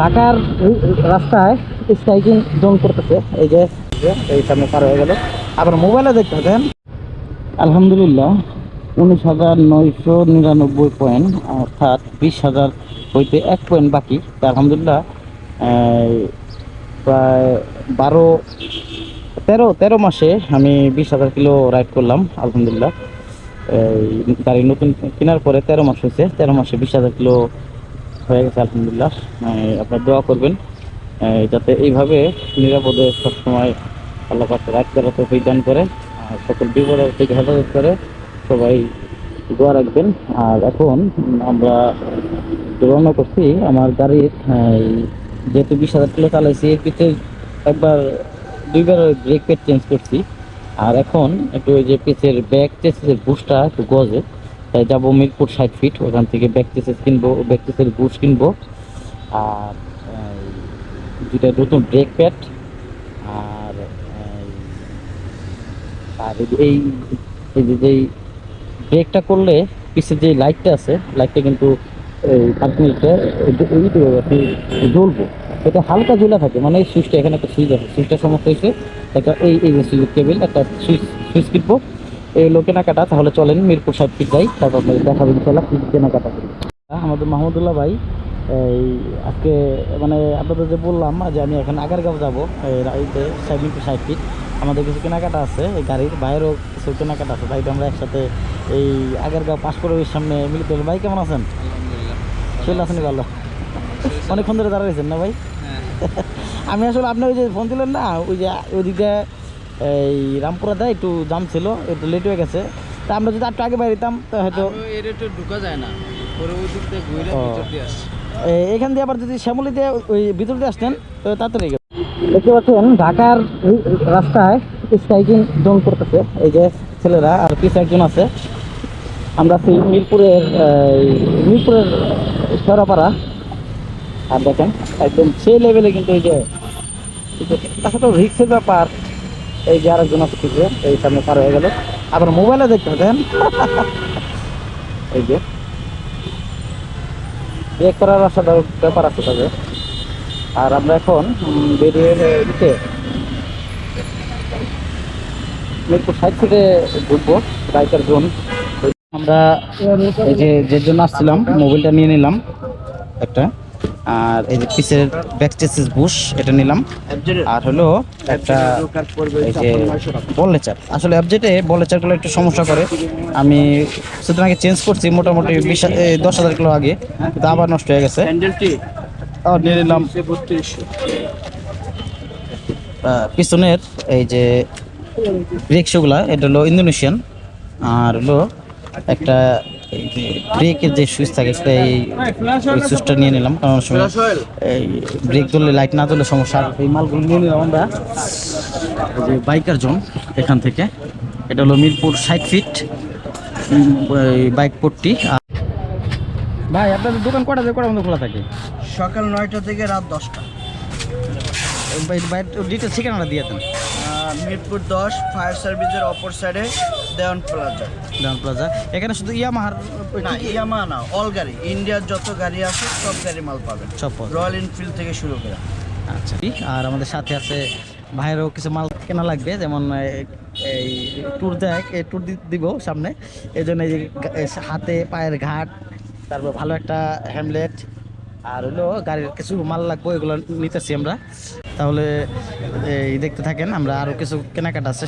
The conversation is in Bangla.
ঢাকার রাস্তায় স্ট্রাইকিং জোন করতেছে। এই যে, এই সামনে পার হয়ে গেল। আবার মোবাইলে দেখতে দেন আলহামদুলিল্লাহ, উনিশ হাজার নয়শো নিরানব্বই পয়েন্ট অর্থাৎ বিশ হাজার হইতে এক পয়েন্ট বাকি। আলহামদুলিল্লাহ প্রায় বারো, তেরো তেরো মাসে আমি বিশ হাজার কিলো রাইড করলাম, আলহামদুলিল্লাহ। গাড়ি নতুন কেনার পরে তেরো মাস হয়েছে তেরো মাসে বিশ হাজার কিলো হয়ে গেছে, আলহামদুলিল্লাহ। আপনার দোয়া করবেন যাতে এইভাবে নিরাপদে সবসময় আল্লাহ পাকে রাইড করাতে দান করে, আর সকল বিপদ থেকে হেফাজত করে সবাই দোয়া রাখবেন। আর এখন আমরা রওনা করছি আমার গাড়ির যেহেতু বিশ হাজার কিলো চালাইছি, এর পিছনে একবার দুইবার ব্রেক প্যাড চেঞ্জ করছি। আর এখন একটু ওই যে পিছের ব্যাক চেসের বুশটা একটু গজে। যাব মিরপুর ষাট ফিট ওখান থেকে ব্যাক চেসেস কিনবো ব্যাক চেসের বুশ কিনবো। আর দুটা নতুন ব্রেক প্যাড আর আর এই এই যে যেই ব্রেকটা করলে পিছের যে লাইটটা আছে লাইটটা কিন্তু জ্বলবো, এটা হালকা জ্বলা থাকে মানে সুইচটা এখানে একটা সুইচ আছে সুইচটা সমস্যা হয়েছে, একটা এই এই যে সুইচ কেবিল একটা সুইচ সুইচ কিনবো। এই হলো কেনাকাটা তাহলে চলেন মিরপুর ফিট যাই তারপর আপনাদের ইনশাল্লাহ কি কেনাকাটা করি। আমাদের মাহমুদুল্লাহ ভাই এই আজকে মানে আপনাদের যে বললাম যে আমি এখন আগারগাঁও যাব রাইতে মিরপুর ফিট আমাদের কিছু কেনাকাটা আছে এই গাড়ির বাইরেও কিছু কেনাকাটা আছে। ভাইটা আমরা একসাথে এই আগারগাঁও পাসপোর্টের সামনে মিলিত হলো ভাই কেমন আছেন? শরীর আছেন ভালো? অনেকক্ষণ ধরে দাঁড়া রয়েছেন না ভাই? আমি আসলে আপনি ওই যে ফোন দিলেন না ওই যে ওইদিকে এই রামপুরা দেয় একটু জাম ছিল একটু লেট হয়ে গেছে। তা আমরা যদি একটু আগে বাইরে যেতাম তো হয়তো একটু ঢুকা যায় না। ঘুরে ভিতর দিয়ে এখান দিয়ে আবার যদি শ্যামলিতে ওই ভিতর দিয়ে আসতেন তো তাড়াতাড়ি গেল দেখতে পাচ্ছেন ঢাকার রাস্তায় স্ট্রাইকিং জোন করতেছে। এই যে ছেলেরা আর পিছে একজন আছে। আমরা সেই মিরপুরের মিরপুরের সরাপাড়া আর দেখেন একদম সেই লেভেলে কিন্তু এই যে তার সাথে রিক্সের ব্যাপার। এই যে আরেকজন আসতেছে এই সামনে পার হয়ে গেল। আবার মোবাইলে দেখতে পাচ্ছেন এই যে। বিয়ে করার অসাধারণ ব্যাপার আছে তাদের আর আমরা এখন বেরিয়ে দিতে মিরপুর সাইড থেকে ঢুকবো, বাইকার জোন। আমরা এই যে যে জন্য আসছিলাম মোবাইলটা নিয়ে নিলাম, একটা। আর এই যে পিসের ব্যাক চেসিস বুশ এটা নিলাম। আর হলো একটা এই যে বলেচার আসলে অ্যাবজেটে বলেচারগুলো একটু সমস্যা করে। আমি সুতরাং আগে চেঞ্জ করছি মোটামুটি বিশ দশ হাজার কিলো আগে, কিন্তু আবার নষ্ট হয়ে গেছে। আর নিয়ে নিলাম। পিছনের এই যে ব্রেক শুগুলা এটা হলো ইন্দোনেশিয়ান আর হলো একটা ব্রেকের যে সুইচ থাকে সেটা এই সুইচটা নিয়ে নিলাম কারণ সময় এই ব্রেক ধরলে লাইট না ধরলে সমস্যা। এই মালগুলো নিয়ে নিলাম আমরা। এই যে বাইকার জোন এখান থেকে। এটা হলো মিরপুর ষাট ফিট বাইক পট্টি। ভাই আপনাদের দোকান কটা থেকে কটা বন্ধ খোলা থাকে? সকাল নয়টা থেকে রাত দশটা। ডিটেলস ঠিকানাটা দিয়ে দেন। মিরপুর দশ ফায়ার সার্ভিসের অপর সাইডে দেওয়ান প্লাজা। Down plaza. এখানে শুধু ইয়ামাহার না ইয়ামা না অল গাড়ি। ইন্ডিয়ার যত গাড়ি আছে সব গাড়ি মাল পাবেন। সব রয়্যাল এনফিল্ড থেকে শুরু করে। আচ্ছা আর আমাদের সাথে আছে ভাইয়েরও কিছু মাল কেনা লাগবে যেমন এই ট্যুর দেখ এই ট্যুর দিব সামনে। এই জন্য এই হাতে পায়ের ঘাট তারপর ভালো একটা হ্যামলেট আর হলো গাড়ির কিছু মাল লাগবে, এগুলো নিতেছি আমরা। তাহলে এই দেখতে থাকেন, আমরা আরও কিছু কেনাকাটা আছে।